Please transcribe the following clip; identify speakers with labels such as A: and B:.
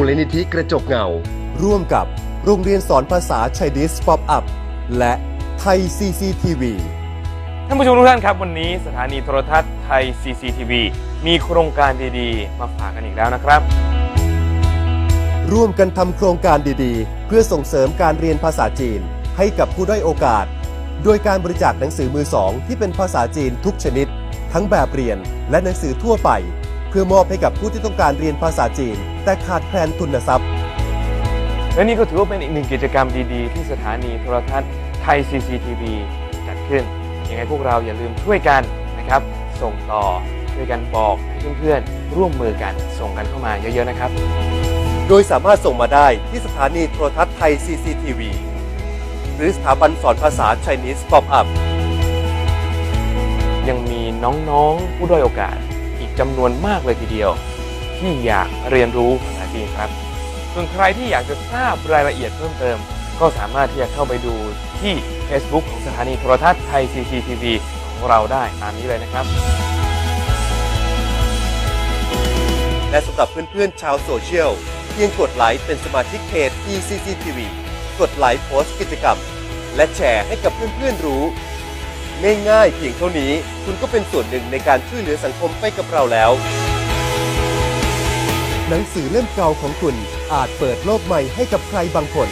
A: มูลนิธิกระจกเงา ร่วมกับโรงเรียนสอนภาษา Chinese Pop Up และไทย CCTV
B: ท่านผู้ชมทุกท่านครับ วันนี้สถานีโทรทัศน์ไทย CCTV มีโครงการดีๆ มาฝากกันอีกแล้วนะครับ
A: ร่วมกันทำโครงการดีๆ เพื่อส่งเสริมการเรียนภาษาจีนให้กับผู้ด้อยโอกาส โดยการบริจาคหนังสือมือสองที่เป็นภาษาจีนทุกชนิด ทั้งแบบเรียนและหนังสือทั่วไป เพื่อมอบให้กับผู้ที่ต้องการเรียนภาษาจีน แต่ขาดแคลนทุนทรัพย์
B: และนี่ก็ถือว่าเป็นอีกหนึ่งกิจกรรมดีๆ ที่สถานีโทรทัศน์ไทย CCTV จัดขึ้น ยังไงพวกเราอย่าลืมช่วยกันนะครับ ส่งต่อช่วยกันบอกให้เพื่อนๆ ร่วมมือกันส่งกันเข้ามาเยอะๆนะครับ
A: โดยสามารถส่งมาได้ที่สถานีโทรทัศน์ไทย CCTV หรือสถาบันสอนภาษา Chinese Pop Up
B: ยังมีน้องๆ ผู้ด้อยโอกาส อีกจำนวนมากเลยทีเดียว ที่อยากเรียนรู้ภาษาจีนครับ ส่วนใครที่อยากจะทราบรายละเอียดเพิ่มเติม ก็สามารถที่จะเข้าไปดูที่ Facebook ของสถานีโทรทัศน์ไทย CCTV ของเราได้ตามนี้เลยนะครับ
A: และสำหรับเพื่อนๆชาวโซเชียลเพียงกดไลค์เป็นสมาชิกเพจ ECCTV กดไลค์โพสต์กิจกรรม และแชร์ให้กับเพื่อนๆรู้ง่ายๆเพียงเท่านี้ คุณก็เป็นส่วนหนึ่งในการช่วยเหลือสังคมไปกับเราแล้ว หนังสือเล่มเก่าของคุณอาจเปิดโลกใหม่ให้กับใครบางคน